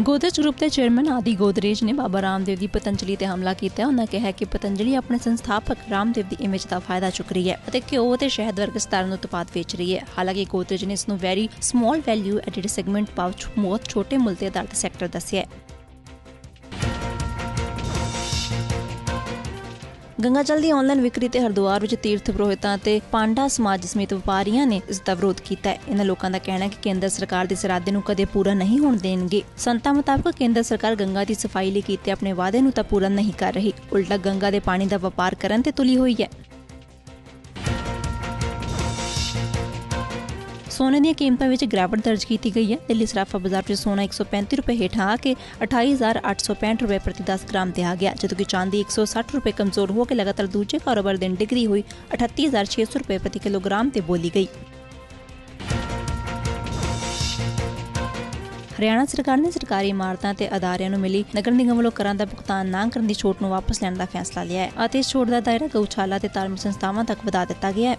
ਗੋਦਰਜ group ਦੇ chairman ਆਦੀ ਗੋਦਰੇਜ ਨੇ ਬਾਬਾ ਰਾਮਦੇਵ ਦੀ ਪਤੰਜਲੀ ਤੇ ਹਮਲਾ ਕੀਤਾ ਹੈ। ਉਹਨਾਂ ਕਿਹਾ ਕਿ ਪਤੰਜਲੀ ਆਪਣੇ ਸੰਸਥਾਪਕ ਰਾਮਦੇਵ ਦੀ ਇਮੇਜ ਦਾ ਫਾਇਦਾ ਚੁੱਕ ਰਹੀ ਹੈ ਅਤੇ ਘਿਓ ਅਤੇ ਸ਼ਹਿਦ ਵਰਗੇ ਸਤਾਰਨ ਉਤਪਾਦ ਵੇਚ ਰਹੀ ਹੈ ਹਾਲਾਂਕਿ ਗੋਦਰਜ ਨੇ ਇਸ ਨੂੰ very small value added segment pouch ਬਹੁਤ ਛੋਟੇ ਮੁੱਲ ਤੇ ਆਧਾਰਿਤ ਸੈਕਟਰ ਦੱਸਿਆ ਹੈ ਗੰਗਾ ਜਲ ਦੀ ਆਨਲਾਈਨ ਵਿਕਰੀ ਤੇ ਹਰਿਦੁਆਰ ਵਿੱਚ ਤੀਰਥ ਪ੍ਰੋਹਿਤਾਂ ਤੇ ਪਾਂਡਾ ਸਮਾਜ ਸਮੇਤ ਵਪਾਰੀਆਂ ਨੇ ਇਸ ਦਾ ਵਿਰੋਧ ਕੀਤਾ ਹੈ। ਇਹਨਾਂ ਲੋਕਾਂ ਦਾ ਕਹਿਣਾ ਹੈ ਕਿ ਕੇਂਦਰ ਸਰਕਾਰ ਦੇ ਸਰਾਦੇ ਨੂੰ ਕਦੇ ਪੂਰਾ ਨਹੀਂ ਹੋਣ ਦੇਣਗੇ। ਸੰਤਾਂ ਮੁਤਾਬਕ ਕੇਂਦਰ ਸਰਕਾਰ ਗੰਗਾ ਦੀ ਸਫ਼ਾਈ ਲਈ ਕੀਤੇ ਆਪਣੇ ਵਾਅਦੇ ਨੂੰ ਤਾਂ ਪੂਰਾ ਨਹੀਂ ਕਰ ਰਹੀ। ਉਲਟਾ ਗੰਗਾ ਦੇ ਪਾਣੀ ਦਾ ਵਪਾਰ ਕਰਨ ਤੇ ਤੁਲੀ ਹੋਈ ਹੈ। ਸੋਨੇ ਦੀਆਂ ਕੀਮਤਾਂ ਵਿੱਚ ਗਿਰਾਵਟ ਦਰਜ ਕੀਤੀ ਗਈ ਹੈ। ਦਿੱਲੀ ਸਰਾਫਾ ਬਾਜ਼ਾਰ ਵਿੱਚ ਸੋਨਾ 135 ਰੁਪਏ ਹੇਠਾਂ ਆ ਕੇ 28865 ਰੁਪਏ ਪ੍ਰਤੀ 10 ਗ੍ਰਾਮ ਤੇ ਆ ਗਿਆ, ਜਦੋਂ ਕਿ ਚਾਂਦੀ 160 ਰੁਪਏ ਕਮਜ਼ੋਰ ਹੋ ਕੇ ਲਗਾਤਾਰ ਦੂਜੇ ਕਾਰੋਬਾਰ ਦਿਨ ਡਿਗਰੀ ਹੋਈ 38600 ਰੁਪਏ ਪ੍ਰਤੀ ਕਿਲੋਗ੍ਰਾਮ ਤੇ ਬੋਲੀ ਗਈ। ਹਰਿਆਣਾ ਸਰਕਾਰ ਨੇ ਸਰਕਾਰੀ ਇਮਾਰਤਾਂ ਤੇ ਅਦਾਰਿਆਂ ਨੂੰ ਮਿਲੀ ਨਗਰ ਨਿਗਮ ਵੱਲੋਂ ਕਰਾਂ ਦਾ ਭੁਗਤਾਨ ਨਾ ਕਰਨ ਦੀ ਛੋਟ ਨੂੰ ਵਾਪਸ ਲੈਣ ਦਾ ਫੈਸਲਾ ਲਿਆ ਹੈ ਅਤੇ ਇਸ ਛੋਟ ਦਾ ਦਾਇਰਾ ਗਊਸ਼ਾਲਾ ਤੇ ਧਾਰਮਿਕ ਸੰਸਥਾਵਾਂ ਤੱਕ ਵਧਾ ਦਿੱਤਾ ਗਿਆ ਹੈ।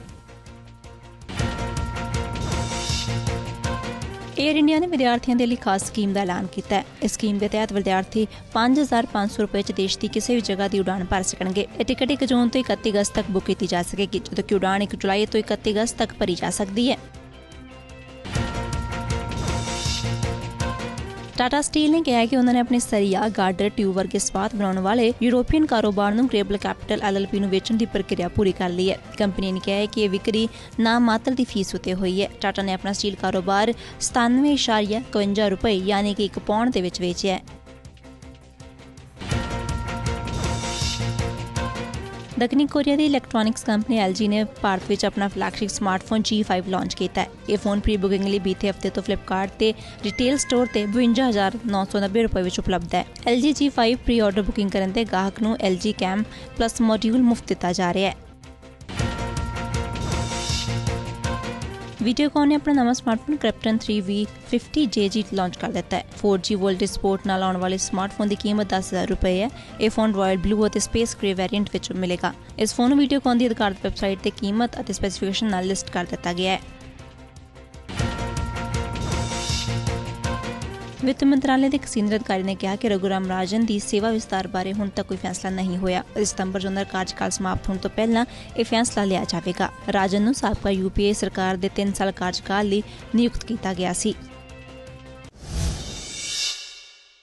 ਏਅਰ ਇੰਡੀਆ ਨੇ ਵਿਦਿਆਰਥੀਆਂ ਦੇ ਲਈ ਖਾਸ ਸਕੀਮ ਦਾ ਐਲਾਨ ਕੀਤਾ ਹੈ। ਇਸ ਸਕੀਮ ਦੇ ਤਹਿਤ ਵਿਦਿਆਰਥੀ 5500 ਰੁਪਏ ਚ ਦੇਸ਼ ਦੀ ਕਿਸੇ ਵੀ ਜਗ੍ਹਾ ਦੀ ਉਡਾਨ ਭਰ ਸਕਣਗੇ ਇਹ ਟਿਕਟ 1 ਜੂਨ ਤੋਂ 31 ਅਗਸਤ ਤੱਕ ਬੁੱਕ ਕੀਤੀ ਜਾ ਸਕੇਗੀ, ਜਦੋਂ ਕਿ ਉਡਾਨ 1 ਜੁਲਾਈ ਤੋਂ 31 ਅਗਸਤ ਤੱਕ ਭਰੀ ਜਾ ਸਕਦੀ ਹੈ। ਟਾਟਾ ਸਟੀਲ ਨੇ ਕਿਹਾ ਕਿ ਉਹਨਾਂ ਨੇ ਆਪਣੇ ਸਰੀਆ ਗਾਰਡਰ ਟਿਊਬ ਵਰਗੇ ਸਪਾਤ ਬਣਾਉਣ ਵਾਲੇ ਯੂਰੋਪੀਅਨ ਕਾਰੋਬਾਰ ਨੂੰ ਗ੍ਰੇਬਲ ਕੈਪੀਟਲ ਐਲਐਲਪੀ ਨੂੰ ਵੇਚਣ ਦੀ ਪ੍ਰਕਿਰਿਆ ਪੂਰੀ ਕਰ ਲਈ ਹੈ। ਕੰਪਨੀ ਨੇ ਕਿਹਾ ਹੈ ਕਿ ਇਹ ਵਿਕਰੀ ਨਾ ਮਾਤਰ ਦੀ ਫੀਸ ਉਤੇ ਹੋਈ ਹੈ। ਟਾਟਾ ਨੇ ਆਪਣਾ ਸਟੀਲ ਕਾਰੋਬਾਰ 97.51 ਰੁਪਏ, ਯਾਨੀ ਕਿ 1 ਪੌਂਡ ਦੇ ਵਿੱਚ ਵੇਚਿਆ ਹੈ। ਦੱਖਣੀ ਕੋਰੀਆ ਦੀ ਇਲੈਕਟ੍ਰੋਨਿਕਸ ਕੰਪਨੀ LG ਨੇ ਭਾਰਤ ਵਿੱਚ ਆਪਣਾ ਫਲੈਗਸ਼ਿਪ ਸਮਾਰਟਫੋਨ G5 ਲਾਂਚ ਕੀਤਾ ਹੈ। ਇਹ ਫੋਨ ਪ੍ਰੀ ਬੁਕਿੰਗ ਲਈ ਬੀਤੇ ਹਫ਼ਤੇ ਤੋਂ ਫਲਿੱਪਕਾਰਟ ਤੇ ਰਿਟੇਲ ਸਟੋਰ ਤੇ 52990 ਰੁਪਏ ਵਿੱਚ ਉਪਲਬਧ ਹੈ। LG G5 pre order booking ਕਰਨ ਤੇ ਗਾਹਕ ਨੂੰ LG Cam Plus ਮੋਡਿਊਲ ਮੁਫਤ ਦਿੱਤਾ ਜਾ ਰਿਹਾ ਹੈ। ਵੀਡੀਓਕੌਨ ਨੇ ਆਪਣਾ ਨਵਾਂ ਸਮਾਰਟਫੋਨ ਕ੍ਰਿਪਟਨ 3V 50JG ਲਾਂਚ ਕਰ ਦਿੱਤਾ ਹੈ। 4G ਵੋਲਟੇਜ ਸਪੋਰਟ ਨਾਲ ਆਉਣ ਵਾਲੇ ਸਮਾਰਟਫੋਨ ਦੀ ਕੀਮਤ 10000 ਰੁਪਏ ਹੈ। ਇਹ ਫੋਨ ਰਾਇਲ ਬਲੂ ਅਤੇ ਸਪੇਸ ਗ੍ਰੇ ਵੇਰੀਐਂਟ ਵਿੱਚ ਮਿਲੇਗਾ। ਇਸ ਫੋਨ ਨੂੰ ਵੀਡੀਓਕੌਨ ਦੀ ਅਧਿਕਾਰਤ ਵੈਬਸਾਈਟ ਤੇ ਕੀਮਤ ਅਤੇ ਸਪੈਸੀਫਿਕੇਸ਼ਨ ਨਾਲ ਲਿਸਟ ਕਰ ਦਿੱਤਾ ਗਿਆ ਹੈ। ਵਿੱਤ ਮੰਤਰਾਲੇ ਦੇ ਇੱਕ ਸੀਨੀਅਰ ਅਧਿਕਾਰੀ ਨੇ ਕਿਹਾ ਕਿ ਰਘੁਰਾਮ ਰਾਜਨ ਦੀ ਸੇਵਾ ਵਿਸਤਾਰ ਬਾਰੇ ਹੁਣ ਤੱਕ ਕੋਈ ਫੈਸਲਾ ਨਹੀਂ ਹੋਇਆ। ਸਤੰਬਰ 'ਚ ਕਾਰਜਕਾਲ ਸਮਾਪਤ ਹੋਣ ਤੋਂ ਪਹਿਲਾਂ ਇਹ ਫੈਸਲਾ ਲਿਆ ਜਾਵੇਗਾ। ਰਾਜਨ ਨੂੰ ਸਾਬਕਾ ਯੂਪੀਏ ਸਰਕਾਰ ਦੇ 3 ਸਾਲ ਕਾਰਜਕਾਲ ਲਈ ਨਿਯੁਕਤ ਕੀਤਾ ਗਿਆ ਸੀ।